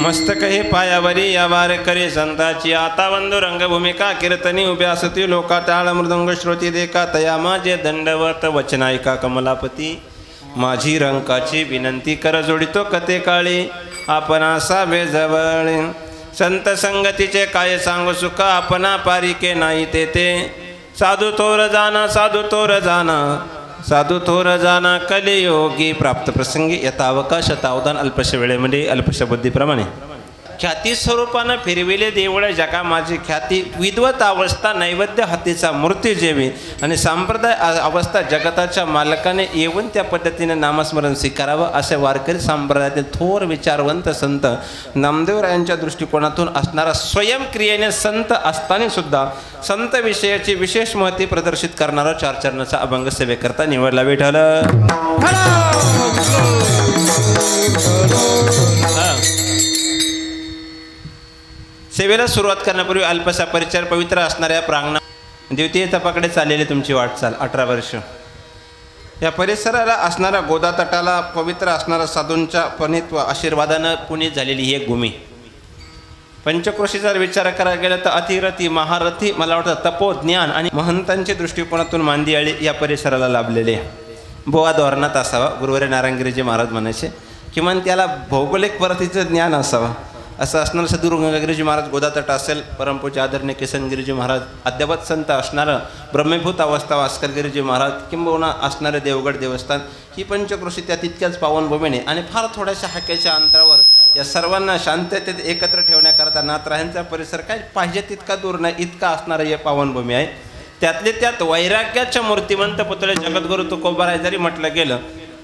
मस्तक हे पायावरी या वार करे संताची. आता बंधू रंगभूमिका कीर्तनी उभ्या असती लोका टाळ मृदंग श्रोती देका तया माझे दंडवत वचनायिका कमलापती. माझी रंकाची विनंती कर जोडितो कथे काळी. आपण असावे जवळ. संत संगतीचे काय सांगू सुख आपणा पारिके नाही ते ते साधू थोर जाना साधू थोर जाना. साधू थोर जाना कलियोगी. प्राप्त प्रसंगी यथावकाश तावदान अल्पशा वेळेमध्ये अल्पशा बुद्धीप्रमाणे. ख्याती स्वरूपानं फिरविले देवळ जगा माझी ख्याती. विद्वत अवस्था नैवेद्य हातीचा मूर्ती जेवी. आणि संप्रदाय अवस्था जगताच्या मालकाने येऊन त्या पद्धतीने नामस्मरण स्वीकारावं असे वारकरी संप्रदायातील थोर विचारवंत संत नामदेवरायांच्या दृष्टिकोनातून असणारा स्वयंक्रियेने संत असताना सुद्धा संत विषयाची विशेष महती प्रदर्शित करणारा चारचरणाचा अभंग सेवेकरता निवडला. विठल सेवेला सुरुवात करण्यापूर्वी अल्पसा परिचार पवित्र असणाऱ्या प्रांगणा द्वितीय तपाकडे चाललेली तुमची वाटचाल अठरा वर्ष. या परिसराला असणाऱ्या गोदा तटाला पवित्र असणाऱ्या साधूंच्या पणित्व आशीर्वादानं पुणे झालेली ही एक भूमी. पंचक्रोशीचा जर विचार करायला गेला तर अतिरथी महारथी मला वाटतं तपो ज्ञान आणि महंतांच्या दृष्टिकोनातून मांदियाळी या परिसराला लाभलेले आहे. बोवा धोरणात असावा गुरुवारी नारायणगिरीजी महाराज म्हणायचे किमान त्याला भौगोलिक परतीचं ज्ञान असावं. असं असणारं सद्गुरू गंगागिरीजी महाराज गोदातट असेल परमपूज्य आदरणीय किसनगिरीजी महाराज अद्यावत संत असणारं ब्रह्मभूत अवस्था भास्करगिरीजी महाराज किंबहुना असणारे देवगड देवस्थान ही पंचकृषी त्या तितक्याच पावनभूमीने आणि फार थोड्याशा हाक्याच्या अंतरावर या सर्वांना शांततेत एकत्र ठेवण्याकरता नाथरायांचा परिसर काय पाहिजे तितका दूर नाही इतका असणारं हे पावनभूमी आहे. त्यातले त्यात वैराग्याच्या मूर्तिमंत पुतळे जगद्गुरु तुकोबाराय जरी म्हटलं गेलं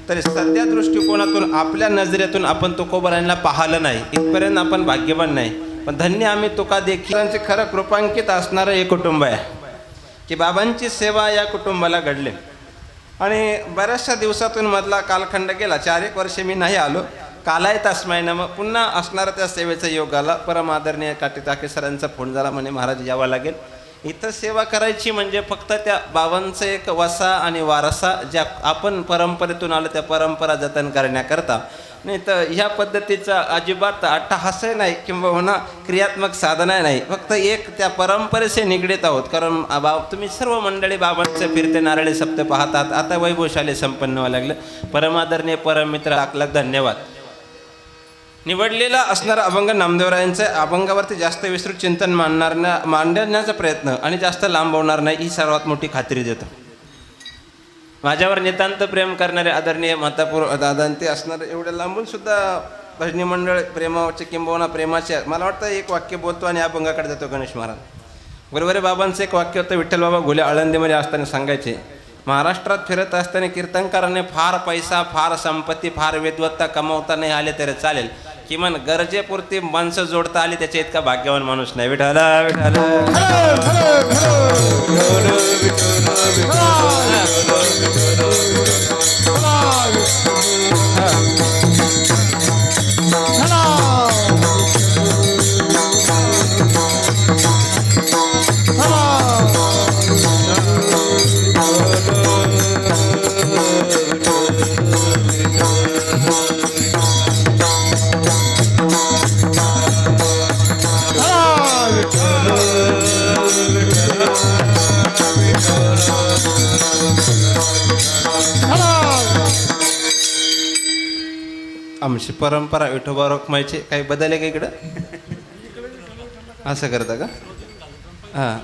तरी सध्या दृष्टिकोनातून आपल्या नजरेतून आपण तुकोबरांना पाहिलं नाही. इथपर्यंत आपण भाग्यवान नाही. पण धन्य आम्ही तुका देखील. खरं कृपांकित असणारं हे कुटुंब आहे. की बाबांची सेवा या कुटुंबाला घडले. आणि बऱ्याचशा दिवसातून मधला कालखंड गेला. चार एक वर्षे मी नाही आलो. कालाय तस्मायनं मग पुन्हा असणारा त्या सेवेचा योग आला. परम आदरणीय काटी सरांचा फोन झाला म्हणे महाराज यावं लागेल. इथं सेवा करायची म्हणजे फक्त त्या बाबांचं एक वसा आणि वारसा ज्या आपण परंपरेतून आलो त्या परंपरा जतन करण्याकरता. नाही तर ह्या पद्धतीचा अजिबात अट्टहासही नाही किंबहुना क्रियात्मक साधना नाही. फक्त एक त्या परंपरेशी निगडीत आहोत. कारण बाब तुम्ही सर्व मंडळी बाबांचे फिरते नारळी सप्त पाहतात. आता वैभवशाली संपन्न व्हायला लागलं. परमादरणीय परममित्र आपला धन्यवाद. निवडलेला असणारा अभंग नामदेवरायांचं अभंगावरती जास्त विस्तृत चिंतन मांडणार ना मांडण्याचा प्रयत्न आणि जास्त लांबवणार नाही ही सर्वात मोठी खात्री देतो. माझ्यावर नितांत प्रेम करणारे आदरणीय मातापूर दादांते असणारे असणार एवढ्या लांबून सुद्धा भजनी मंडळ प्रेमाचे किंबहुना प्रेमाचे मला वाटतं एक वाक्य बोलतो आणि अभंगाकडे जातो गणेश महाराज. गुरुवारी बाबांचं एक वाक्य होतं विठ्ठलबाबा बाबा आळंदीमध्ये असताना सांगायचे महाराष्ट्रात फिरत असताना कीर्तनकाराने फार पैसा फार संपत्ती फार विद्वत्ता कमवता नाही आले तरी चालेल. किमान गरजेपुरती माणसं जोडता आली त्याच्या इतका भाग्यवान माणूस नाही. विठाला विठाला आमची परंपरा विठोबा रोखमायची काही बदल आहे का इकडं? असं करता का? हां.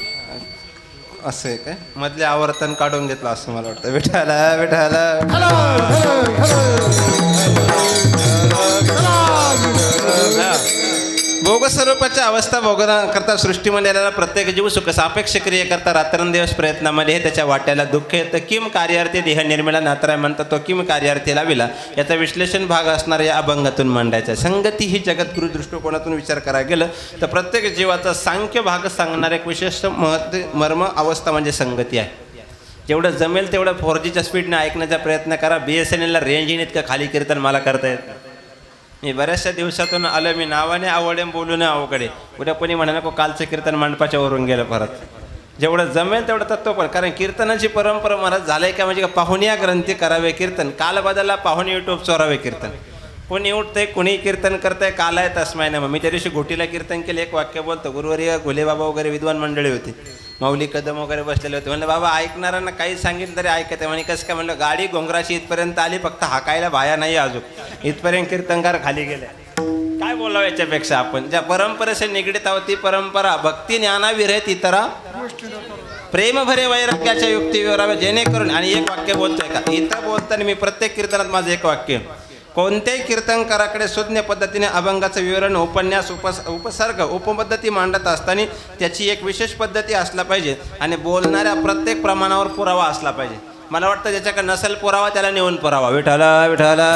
असं आहे काय? मधले आवर्तन काढून घेतलं असं मला वाटतं. विठाला विठाला भोग स्वरूपाच्या अवस्था भोगण्याकरता सृष्टीमध्ये आलेला प्रत्येक जीव सुख सापेक्ष क्रियेकरता रात्रंदिवस प्रयत्नामध्ये हे त्याच्या वाट्याला दुःख येतं. किम कार्यार्थी देह निर्मिला नात्राय म्हणतात तो किम कार्यार्थी लाविला याचा विश्लेषण भाग असणाऱ्या या अभंगातून मांडायचा. संगती ही जगद्गुरु दृष्टिकोनातून विचार करायला गेलं तर प्रत्येक जीवाचा सांख्य भाग सांगणारे एक विशिष्ट महत्त्व मर्म अवस्था म्हणजे संगती आहे. जेवढं जमेल तेवढं फोर जीच्या स्पीडने ऐकण्याचा प्रयत्न करा. बी एस एन एलला रेंज येईन इतकं खाली कीर्तन मला करता येतं मी बऱ्याचशा दिवसातून आलं मी नावाने आवडे बोलून अवघडे. उद्या कोणी म्हणा नको कालचं कीर्तन मंडपाच्या वरून गेलं परत. जेवढं जमेल तेवढं तत्व पण. कारण कीर्तनाची परंपरा मला झालंय का म्हणजे का पाहुण्या ग्रंथी करावे कीर्तन. काल बदलला पाहुणे युट्यूब चोरावे कीर्तन. कोणी उठतंय कोणी कीर्तन करतंय काल आहे तस्माय ना मी त्या दिवशी घोटीला कीर्तन केलं एक वाक्य बोलतो. गुरुवारी घोलेबाबा वगैरे विद्वान मंडळी होती. माऊली कदम वगैरे बसलेले होते. म्हणलं बाबा ऐकणाऱ्यांना काही सांगितलं तरी ऐकते. म्हणे कसं काय? म्हणलं गाडी घोंगराची इथपर्यंत आली फक्त हाकायला भाया नाही अजून. इथपर्यंत कीर्तनकार खाली गेले. काय बोलावं याच्यापेक्षा आपण? ज्या परंपरेशी निगडीत आहोत ती परंपरा भक्ती ज्ञानाविरहित इतरा प्रेम भरे वैराग्याच्या युक्तीवर जेणेकरून आणि एक वाक्य बोलतोय का? इथं बोलताना मी प्रत्येक कीर्तनात माझं एक वाक्य कोणत्याही कीर्तनकाराकडे सुज्ञ पद्धतीने अभंगाचं विवरण उपन्यास उपस उपसर्ग उपपद्धती मांडत असताना त्याची एक विशेष पद्धती असला पाहिजे आणि बोलणाऱ्या प्रत्येक प्रमाणावर पुरावा असला पाहिजे. मला वाटतं ज्याच्याकडे नसेल पुरावा त्याला नेऊन पुरावा. विठाला विठाला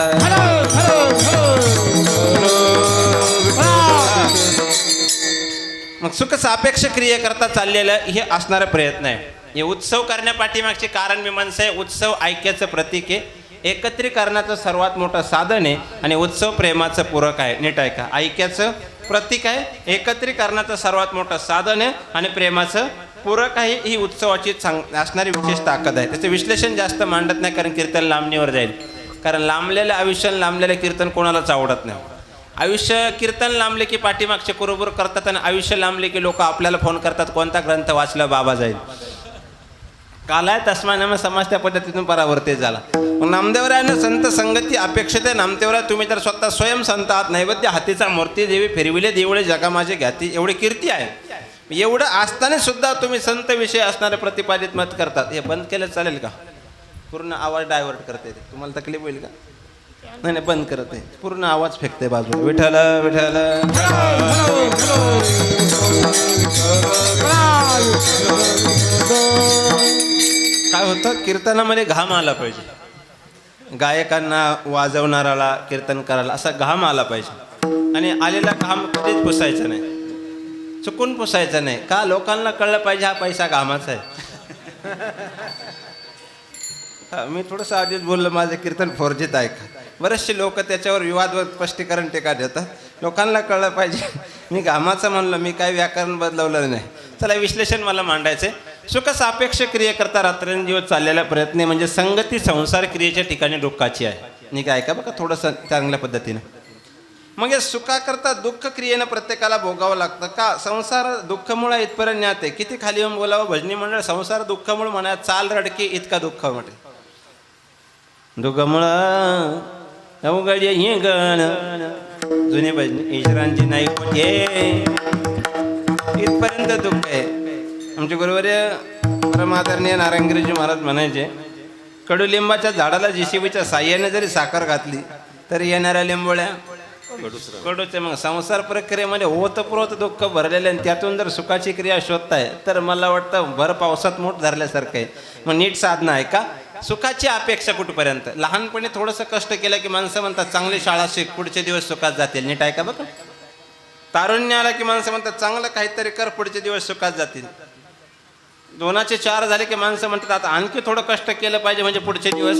मग सुख सापेक्ष क्रियेकरता चाललेलं हे असणारा प्रयत्न आहे. हे उत्सव करण्यापाठीमागचे कारण मीमांसा आहे. उत्सव ऐक्याचं प्रतीक आहे. एकत्रीकरणाचं सर्वात मोठं साधन आहे आणि उत्सव प्रेमाचं पूरक आहे. नीट आहे का ऐक्याचं प्रतीक आहे. एकत्रीकरणाचं सर्वात मोठं साधन आहे आणि प्रेमाचं पूरक आहे. ही उत्सवाची चांग असणारी विशेष ताकद आहे. त्याचं विश्लेषण जास्त मांडत नाही कारण कीर्तन लांबणीवर जाईल. कारण लांबलेलं आयुष्य लांबलेलं कीर्तन कोणालाच आवडत नाही. आयुष्य कीर्तन लांबले की पाठीमागचे कुरुबुर करतात आणि आयुष्य लांबले की लोक आपल्याला फोन करतात कोणता ग्रंथ वाचला बाबा? जाईल. कालाय तस्मानामा समाज त्या पद्धतीतून परावर्तित झाला मग नामदेवरायानं संत संगती अपेक्षित आहे नामदेवराय तुम्ही तर स्वतः स्वयं संत आहात नैवेद्य हातीचा मूर्ती देवी फिरविले देवळे जगा माझे घ्याती एवढी कीर्ती आहे एवढं असताना सुद्धा तुम्ही संत विषय असणारे प्रतिपादित मत करतात हे बंद केलं चालेल का पूर्ण आवाज डायव्हर्ट करते तुम्हाला तकलीफ होईल का नाही नाही बंद करत आहे पूर्ण आवाज फेकते बाजू विठल विठल काय होतं? कीर्तनामध्ये घाम आला पाहिजे. गायकांना वाजवणाराला कीर्तन करायला असा घाम आला पाहिजे. आणि आलेला घाम कधीच पुसायचा नाही. चुकून पुसायचा नाही. का? लोकांना कळलं पाहिजे हा पैसा घामाचा आहे. मी थोडंसं आधीच बोललो माझं कीर्तन फोर्जित आहे का? बरेचसे लोक त्याच्यावर विवाद व स्पष्टीकरण टीका देतात. लोकांना कळलं पाहिजे. मी घामाचं म्हणलं मी काही व्याकरण बदलवलं नाही. चला विश्लेषण मला मांडायचं आहे सुख सापेक्ष क्रियेकरता रात्रंदिवस चाललेला प्रयत्न आहे. म्हणजे संगती संसार क्रियेच्या ठिकाणी दुःखाची आहे. मी काय ऐका बघा थोडंसं चांगल्या पद्धतीनं. मग या सुखाकरता दुःख क्रियेनं प्रत्येकाला भोगावं लागतं का? संसार दुःखमुळे इथपर्यंत ज्ञात आहे. किती खाली येऊन बोलावं? भजनी मंडळ संसार दुःखामुळे म्हणा चाल रडके इतका दुःख म्हटे दुःखामुळं अवघड हे गण. जुने भजनी ईश्वरांची नाही इथपर्यंत दुःख आहे. आमचे गुरुवर्य परमादरणीय नारायणगिरीजी महाराज म्हणायचे कडुलिंबाच्या झाडाला जेसीबीच्या साह्याने जरी साखर घातली तरी येणाऱ्या लिंबोळ्या कडूचे. मग संसार प्रक्रियेमध्ये ओतप्रोत दुःख भरलेले आणि त्यातून जर सुखाची क्रिया शोधताय तर मला वाटतं भर पावसात मोठ धरल्यासारखं आहे. मग नीट साधना आहे का? सुखाची अपेक्षा कुठपर्यंत? लहानपणी थोडंसं कष्ट केलं की माणसं म्हणतात चांगली शाळा शिक पुढचे दिवस सुखात जातील. नीट आहे का बघा? तारुण्य आला की माणसं म्हणतात चांगलं काहीतरी कर पुढचे दिवस सुखात जातील. दोनाचे चार झाले की माणसं म्हणतात आता आणखी थोडं कष्ट केलं पाहिजे म्हणजे पुढचे दिवस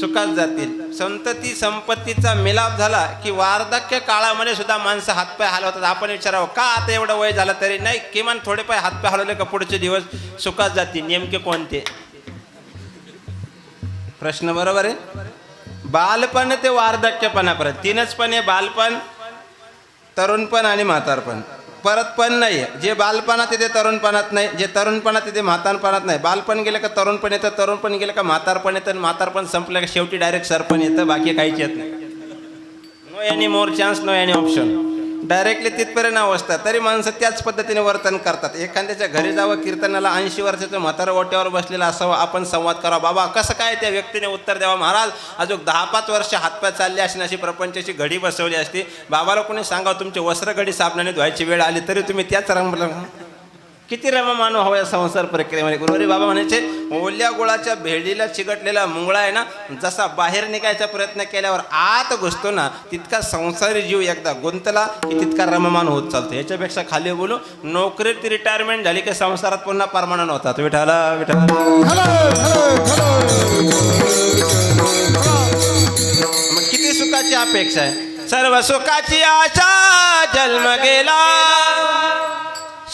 सुखात जातील. संतती संपत्तीचा मिलाप झाला की वार्धक्य काळामध्ये सुद्धा माणसं हातपाय हलवतात. आपण विचारावं का आता एवढं वय झालं तरी नाही किमान थोडेपाय हातपाय हलवले का पुढचे दिवस सुखात जातील? नेमके कोणते? प्रश्न बरोबर आहे? बालपण ते वार्धक्यपणापर्यंत. तीनच पण आहे बालपण तरुणपण आणि म्हातारपण. परत पण नाही. आहे जे बालपणात येते तरुणपणात नाही. जे तरुणपणात येते म्हातारपणात नाही. बालपण गेलं का तरुणपण येतं तरुणपण गेलं का म्हातारपण येतं आणि म्हातारपण संपलं का शेवटी डायरेक्ट सरपण येतं बाकी काहीच येत नाही. No any more chance no any option directly तिथपर्यंत अवस्था तरी माणसं त्याच पद्धतीने वर्तन करतात. एखाद्याच्या घरी जावं कीर्तनाला ऐंशी वर्षाचं म्हातारा ओट्यावर बसलेलं असावं आपण संवाद करावा. बाबा कसं काय त्या व्यक्तीने उत्तर द्यावं? महाराज अजून दहा पाच वर्ष हातपाय चालले अशी अशी प्रपंचाची घडी बसवली असती. बाबाला कोणी सांगावं तुमचे वस्त्र घडी साबणाने धुवायची वेळ आली तरी तुम्ही त्याच रंग किती रममानव हवा या संसार प्रक्रियेमध्ये? गुरुवारी बाबा म्हणायचे ओल्या गुळाच्या भेंडीला चिकटलेला मुंगळा आहे ना जसा बाहेर निघायचा प्रयत्न केल्यावर आत घुसतो ना तितका संसारी जीव एकदा गुंतला की तितका रममान होत चालतो. याच्यापेक्षा खाली बोलू नोकरीत रिटायरमेंट झाली की संसारात पुन्हा परमानंट होतात. विठाला विठाला मग किती सुखाची अपेक्षा आहे? सर्व सुखाची आशा जन्म गेला.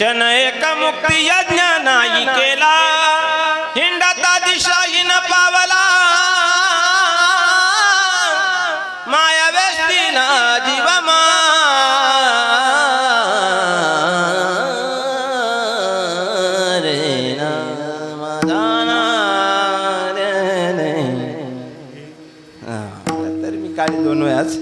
क्षण एक मुक्ती यज्ञ नाही केला. हिंडाता दिशाहीन पावला. माया वेस्तीना जीव रे तर मी काळी दोन वेळाच.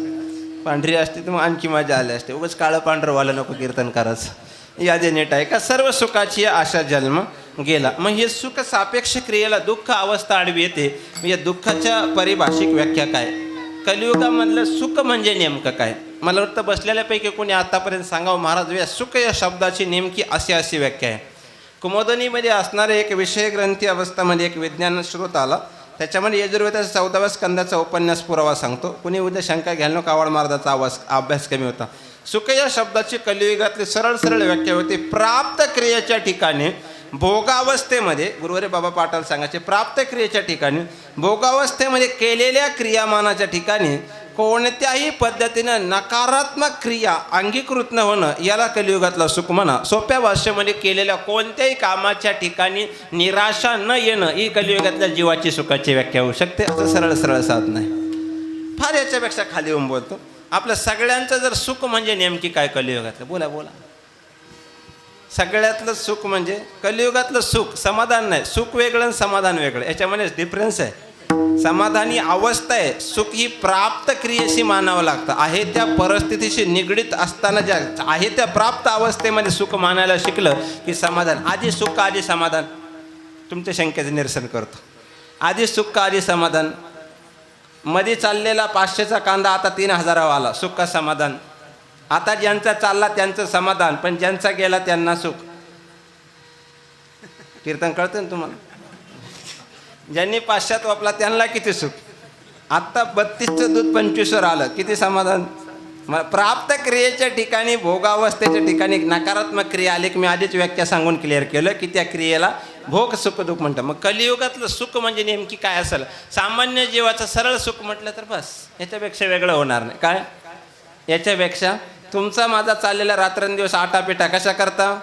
पांढरी असते तर मग आणखी मजा आली असते. उगाच काळं पांढरं वाला नको कीर्तन करायचं यादी नीट आहे का? सर्व सुखाची आशा जन्म गेला. मग हे सुख सापेक्ष क्रियेला दुःख अवस्था आडवी येते. या दुःखाच्या परिभाषिक व्याख्या काय? कलियुगामधलं सुख म्हणजे नेमकं काय? मला वाटतं बसलेल्यापैकी कोणी आतापर्यंत सांगावं. महाराज या सुख या शब्दाची नेमकी अशी अशी व्याख्या आहे. कुमोदनीमध्ये असणारे एक विषय ग्रंथी अवस्थामध्ये एक विज्ञान स्रोत आला. त्याच्यामध्ये यजुर्वेदाचा चौदाव्या स्कंदाचा उपन्यास पुरावा सांगतो. कुणी उद्या शंका घ्याल नका आवड महाराजाचा आवाज अभ्यास कमी होता. सुख या शब्दाची कलियुगातली सरळ सरळ व्याख्या होती. प्राप्त क्रियेच्या ठिकाणी भोगावस्थेमध्ये गुरुवारी बाबा पाटाला सांगायचे प्राप्त क्रियेच्या ठिकाणी भोगावस्थेमध्ये केलेल्या क्रियामानाच्या ठिकाणी कोणत्याही पद्धतीनं नकारात्मक क्रिया अंगीकृत न होणं याला कलियुगातला सुख म्हणा. सोप्या भाषेमध्ये केलेल्या कोणत्याही कामाच्या ठिकाणी निराशा न येणं ही कलियुगातल्या जीवाची सुखाची व्याख्या होऊ शकते. असं सरळ सरळ साधन आहे. फार याच्यापेक्षा खाली होऊन बोलतो. आपलं सगळ्यांचं जर सुख म्हणजे नेमकी काय कलियुगातलं? बोला बोला. सगळ्यातलं सुख म्हणजे कलियुगातलं सुख समाधान नाही. सुख वेगळं आणि समाधान वेगळं. याच्यामध्ये डिफरन्स आहे. समाधानी अवस्था आहे. सुख ही प्राप्त क्रियेशी मानावं लागतं. आहे त्या परिस्थितीशी निगडीत असताना ज्या आहे त्या प्राप्त अवस्थेमध्ये सुख मानायला शिकलं की समाधान. आधी सुख आधी समाधान. तुमच्या शंकेचं निरसन करतो. आधी सुख आधी समाधान. मध्ये चाललेला पाचशेचा कांदा आता तीन हजारावा आला. सुख समाधान. आता ज्यांचा चालला त्यांचं समाधान पण ज्यांचा गेला त्यांना सुख. कीर्तन कळतं ना तुम्हाला? ज्यांनी पाश्चात वापला त्यांना किती सुख? आत्ता बत्तीसचं दूध पंचवीसवर आलं. किती समाधान? प्राप्त क्रियेच्या ठिकाणी भोगावस्थेच्या ठिकाणी नकारात्मक क्रिया आली की मी आधीच व्याख्या सांगून क्लिअर केलं की त्या क्रियेला भोग सुख दुःख म्हणतात. मग कलियुगातलं सुख म्हणजे नेमकी काय असेल? सामान्य जीवाचं सरळ सुख म्हटलं तर बस याच्यापेक्षा वेगळं होणार नाही. काय? याच्यापेक्षा तुमचा माझा चाललेला रात्रंदिवस आटापिटा कशा करता?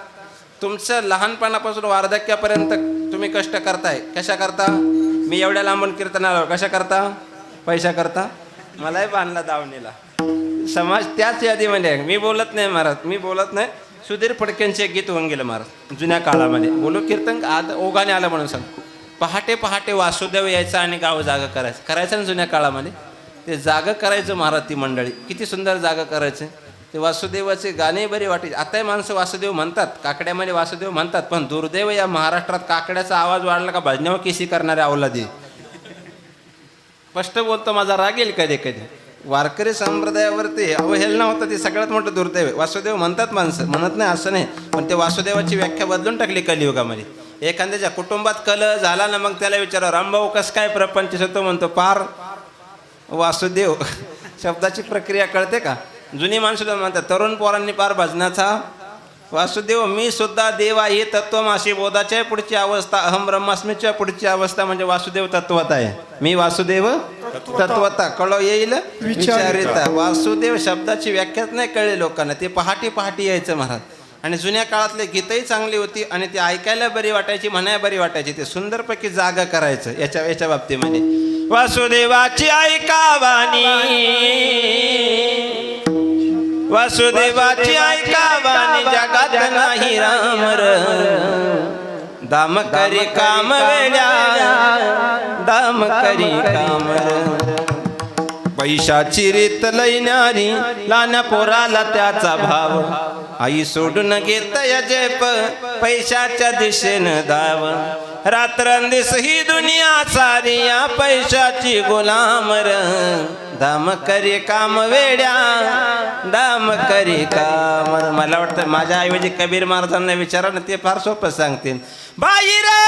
तुमचं लहानपणापासून वार्धक्यापर्यंत तुम्ही कष्ट करताय. कशा करता? मी एवढ्या लांबून कीर्तनाला कशा करता? पैसा करता? मलाही बांधला दावणीला. समाज त्याच यादीमध्ये मी बोलत नाही महाराज. मी बोलत नाही. सुधीर फडकेंचे एक गीत होऊन गेलं महाराज जुन्या काळामध्ये. बोलू कीर्तन आज ओघाने आलं म्हणून सांग पहाटे पहाटे वासुदेव यायचा आणि गाव जागा करायचं. करायचं ना जुन्या काळामध्ये? ते जागं करायचं महाराज ती मंडळी. किती सुंदर जागा करायचं. ते वासुदेवाचे गाणे बरे वाटायचे आताही माणसं वासुदेव म्हणतात काकड्यामध्ये वासुदेव म्हणतात पण दुर्दैव या महाराष्ट्रात काकड्याचा आवाज वाढला का भजनावर केसी करणारे अवलादी स्पष्ट बोलतो माझा रागेल कधी कधी वारकरी संप्रदायावरती अवहेलना होतं ते सगळ्यात मोठं दुर्दैव वासुदेव म्हणतात माणसं म्हणत नाही असं नाही. पण ते वासुदेवाची व्याख्या बदलून टाकली कलियुगामध्ये. एखाद्याच्या कुटुंबात कल झाला ना मग त्याला विचारा रामभाऊ कसं काय प्रपंच होतो म्हणतो पार वासुदेव. शब्दाची प्रक्रिया कळते का? जुनी माणसं म्हणतात तरुण पोरांनी पार भजनाचा वासुदेव मी सुद्धा देव आहे तत्वमाशी बोधाच्या पुढची अवस्था अहम ब्रह्मास्मीच्या पुढची अवस्था म्हणजे वासुदेव तत्वता आहे. मी वासुदेव तत्वता कळो येईल? विचारिता. वासुदेव शब्दाची व्याख्याच नाही कळली लोकांना. ते पहाटे पहाटे यायचं महाराज. आणि जुन्या काळातले गीतही चांगली होती आणि ती ऐकायला बरी वाटायची म्हणायला बरी वाटायची. ते सुंदरपैकी जागा करायचं याच्या याच्या बाबतीमध्ये. वासुदेवाची ऐकावानी वासुदेवाची ऐकावानी जगात नाही रामर? दाम करी काम वेड्या दाम करी काम पैशाची रीत लैनारी लाना पोराला त्याचा भाव. आई सोडून घेत जेप पैशाच्या दिशेनं धाव. रात्रंदिस ही दुनिया सारी या पैशाची गुलामर. दाम करी काम वेड्या दाम करी काम. मला वाटतं माझ्या ऐवजी कबीर महाराजांना विचारा ना ते फार सोपं सांगतील. बाई रे!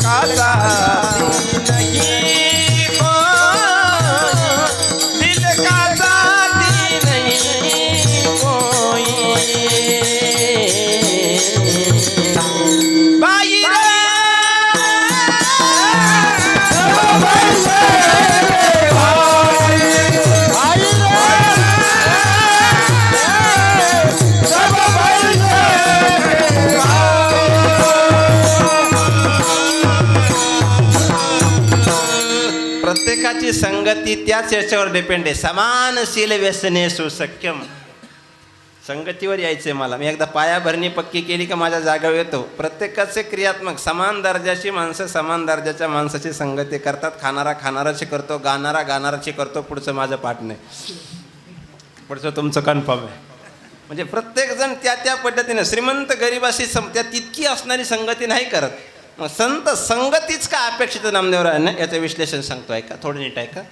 casa. प्रत्येकाची संगती त्याच याच्यावर डिपेंड आहे. समानशील व्यसने सुसख्यम. संगतीवर यायचे मला. मी एकदा पायाभरणी पक्की केली का माझ्या जागावर येतो. प्रत्येकाचे क्रियात्मक समान दर्जाची माणसं समान दर्जाच्या माणसाची संगती करतात. खाणारा खाणाराची करतो गाणारा गाणाराची करतो पुढचं माझं पाठ नाही. पुढचं तुमचं कन्फर्म आहे. म्हणजे प्रत्येकजण त्या त्या पद्धतीने श्रीमंत गरिबाशी सम त्या तितकी असणारी संगती नाही करत. संत संगतीच का अपेक्षित नामदेवरायांना याचं विश्लेषण सांगतो आहे का थोडं नीट आहे का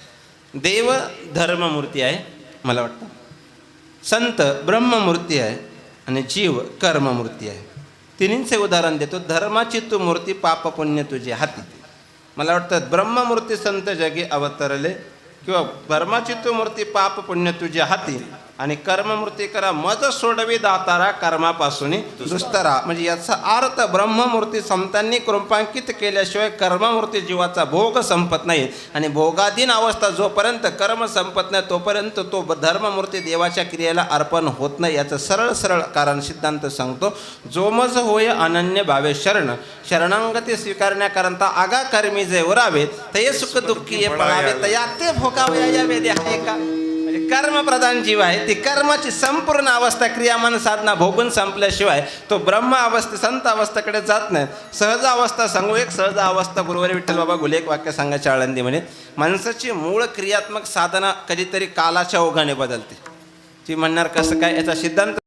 देव धर्ममूर्ती आहे मला वाटतं. संत ब्रह्ममूर्ती आहे आणि जीव कर्ममूर्ती आहे. तिन्हींचे उदाहरण देतो. धर्माची तू मूर्ती पाप पुण्य तुझी हाती. मला वाटतं ब्रह्ममूर्ती संत जगी अवतरले किंवा धर्माची तू मूर्ती पाप पुण्य तुझ्या हाती. आणि कर्ममूर्ती करा मज सोडवी दातारा कर्मापासून दुस्तरा म्हणजे याचा अर्थ ब्रह्ममूर्ती संतांनी कृपांकित केल्याशिवाय कर्ममूर्ती जीवाचा भोग संपत नाही. आणि भोगाधीन अवस्था जोपर्यंत कर्म संपत नाही तोपर्यंत तो धर्ममूर्ती देवाच्या क्रियेला अर्पण होत नाही. याचं सरळ सरळ कारण सिद्धांत सांगतो. जोमज होय अनन्य भावे शरण. शरणांगती स्वीकारण्याकरता आगा कर्मी जे उरावे ते सुख दुःखी ये पळावे. तया ते भोगावे या वेदे आहे का? कर्मप्रधान जीव आहे ती कर्माची संपूर्ण अवस्था क्रियामान साधना भोगून संपल्याशिवाय तो ब्रह्म अवस्थे संत अवस्थेकडे जात नाही. सहज अवस्था सांगू एक सहज अवस्था गुरुवारी विठ्ठल बाबा गुले एक वाक्य सांगायच्या आळंदी म्हणे माणसाची मूळ क्रियात्मक साधना कधीतरी कालाच्या ओघाने बदलते. ती म्हणणार कसं काय? याचा सिद्धांत